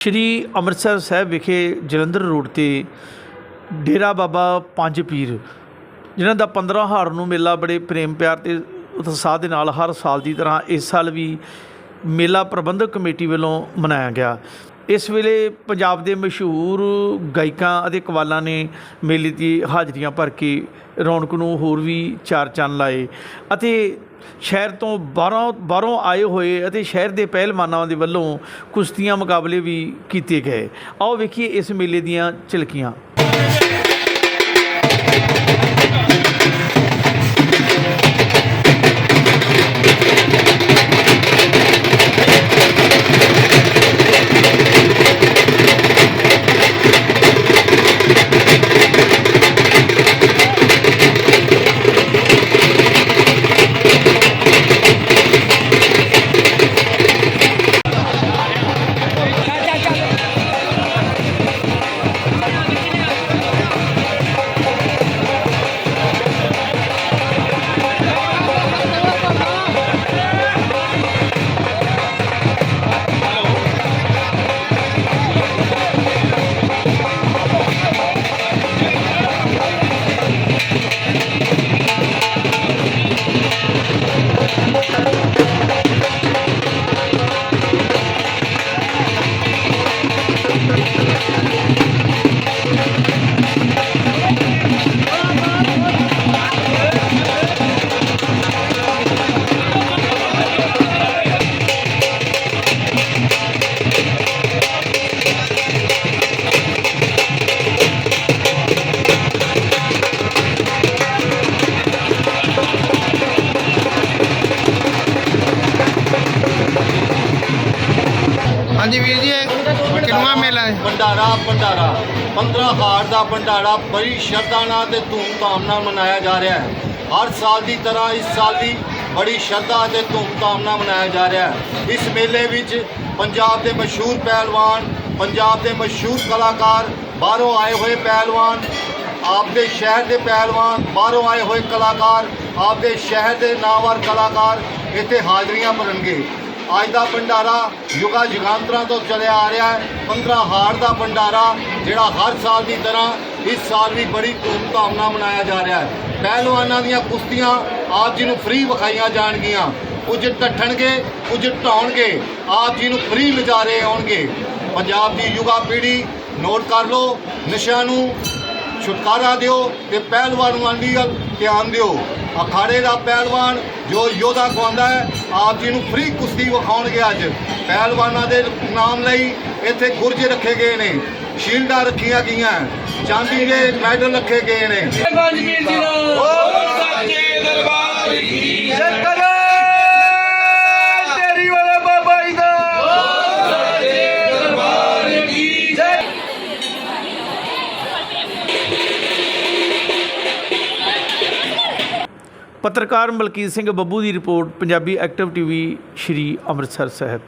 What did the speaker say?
ਸ਼੍ਰੀ ਅੰਮ੍ਰਿਤਸਰ ਸਾਹਿਬ ਵਿਖੇ ਜਲੰਧਰ ਰੋਡ ਤੇ ਡੇਰਾ ਬਾਬਾ ਪੰਜ ਪੀਰ, ਜਿਨ੍ਹਾਂ ਦਾ 15 ਹਾਰ ਨੂੰ ਮੇਲਾ ਬੜੇ ਪ੍ਰੇਮ ਪਿਆਰ ਤੇ ਉਤਸ਼ਾਹ ਦੇ ਨਾਲ ਹਰ ਸਾਲ ਦੀ ਤਰ੍ਹਾਂ ਇਸ ਸਾਲ ਵੀ ਮੇਲਾ ਪ੍ਰਬੰਧਕ ਕਮੇਟੀ ਵੱਲੋਂ ਮਨਾਇਆ ਗਿਆ। ਇਸ ਵੇਲੇ ਪੰਜਾਬ ਦੇ ਮਸ਼ਹੂਰ ਗਾਇਕਾਂ ਅਤੇ ਕਵਾਲਾਂ ਨੇ ਮੇਲੇ ਦੀ ਹਾਜ਼ਰੀਆਂ ਭਰ ਕੇ ਰੌਣਕ ਨੂੰ ਹੋਰ ਵੀ ਚਾਰ ਚੰਨ ਲਾਏ ਅਤੇ ਸ਼ਹਿਰ ਤੋਂ ਬਾਹਰੋਂ ਬਾਹਰੋਂ ਆਏ ਹੋਏ ਅਤੇ ਸ਼ਹਿਰ ਦੇ ਪਹਿਲਵਾਨਾਂ ਦੇ ਵੱਲੋਂ ਕੁਸ਼ਤੀਆਂ ਮੁਕਾਬਲੇ ਵੀ ਕੀਤੇ ਗਏ। ਆਓ ਵੇਖੀਏ ਇਸ ਮੇਲੇ ਦੀਆਂ ਝਲਕੀਆਂ। ਹਾਂਜੀ ਵੀਰ ਜੀ, ਇਹ ਕਿੰਨਵਾਂ ਮੇਲਾ ਹੈ? ਭੰਡਾਰਾ ਭੰਡਾਰਾ। 15 ਹਾਰ ਦਾ ਭੰਡਾਰਾ, ਬੜੀ ਸ਼ਰਧਾ ਨਾਲ ਤੇ ਧੂਮਧਾਮ ਨਾਲ ਮਨਾਇਆ ਜਾ ਰਿਹਾ ਹੈ। ਹਰ ਸਾਲ ਦੀ ਤਰ੍ਹਾਂ ਇਸ ਸਾਲ ਵੀ ਬੜੀ ਸ਼ਰਧਾ ਤੇ ਧੂਮਧਾਮ ਨਾਲ ਮਨਾਇਆ ਜਾ ਰਿਹਾ ਹੈ। ਇਸ ਮੇਲੇ ਵਿੱਚ ਪੰਜਾਬ ਦੇ ਮਸ਼ਹੂਰ ਪਹਿਲਵਾਨ, ਪੰਜਾਬ ਦੇ ਮਸ਼ਹੂਰ ਕਲਾਕਾਰ, ਬਾਹਰੋਂ ਆਏ ਹੋਏ ਪਹਿਲਵਾਨ, ਆਪਦੇ ਸ਼ਹਿਰ ਦੇ ਪਹਿਲਵਾਨ, ਬਾਹਰੋਂ ਆਏ ਹੋਏ ਕਲਾਕਾਰ, ਆਪਦੇ ਸ਼ਹਿਰ ਦੇ ਨਾਮਵਰ ਕਲਾਕਾਰ ਇੱਥੇ ਹਾਜ਼ਰੀਆਂ ਭਰਨਗੇ। ਅੱਜ ਦਾ ਭੰਡਾਰਾ ਯੁਗਾ ਯੁਗਾਂਤਰਾਂ ਤੋਂ ਚੱਲਿਆ ਆ ਰਿਹਾ ਹੈ। 15 ਹਾੜ ਦਾ ਭੰਡਾਰਾ ਜਿਹੜਾ ਹਰ ਸਾਲ ਦੀ ਤਰ੍ਹਾਂ ਇਸ ਸਾਲ ਵੀ ਬੜੀ ਧੂਮਧਾਮ ਨਾਲ ਮਨਾਇਆ ਜਾ ਰਿਹਾ ਹੈ। ਪਹਿਲਵਾਨਾਂ ਦੀਆਂ ਕੁਸ਼ਤੀਆਂ ਆਪ ਜੀ ਨੂੰ ਫ੍ਰੀ ਵਿਖਾਈਆਂ ਜਾਣਗੀਆਂ। ਕੁਝ ਟੱਠਣਗੇ ਕੁਝ ਢਾਉਣਗੇ। ਆਪ ਜੀ ਨੂੰ ਫ੍ਰੀ ਨਜ਼ਾਰੇ ਆਉਣਗੇ। ਪੰਜਾਬ ਦੀ ਯੁਵਾ ਪੀੜ੍ਹੀ, ਨੋਟ ਕਰ ਲਓ ਨਸ਼ਿਆਂ ਨੂੰ ਛੁਟਕਾਰਾ ਦਿਓ ਤੇ ਪਹਿਲਵਾਨਾਂ ਦੀ ਵੱਲ ਧਿਆਨ ਦਿਓ। ਅਖਾੜੇ ਦਾ ਪਹਿਲਵਾਨ ਜੋ ਯੋਧਾ ਖਵਾਉਂਦਾ ਹੈ ਆਪ ਜੀ ਨੂੰ ਫ੍ਰੀ ਕੁਸ਼ਤੀ ਵਿਖਾਉਣਗੇ ਅੱਜ। ਪਹਿਲਵਾਨਾਂ ਦੇ ਨਾਮ ਲਈ ਇੱਥੇ ਗੁਰਜ ਰੱਖੇ ਗਏ ਨੇ। ਸ਼ੀਲਡਾਂ ਰੱਖੀਆਂ ਗਈਆਂ। ਚਾਂਦੀ ਦੇ ਮੈਡਲ ਰੱਖੇ ਗਏ ਨੇ। ਪੰਜਵੀਰ ਜੀ ਨੂੰ ਪੱਤਰਕਾਰ ਮਲਕੀਤ ਸਿੰਘ ਬੱਬੂ ਦੀ report Punjabi active TV Shri Amritsar Sahib.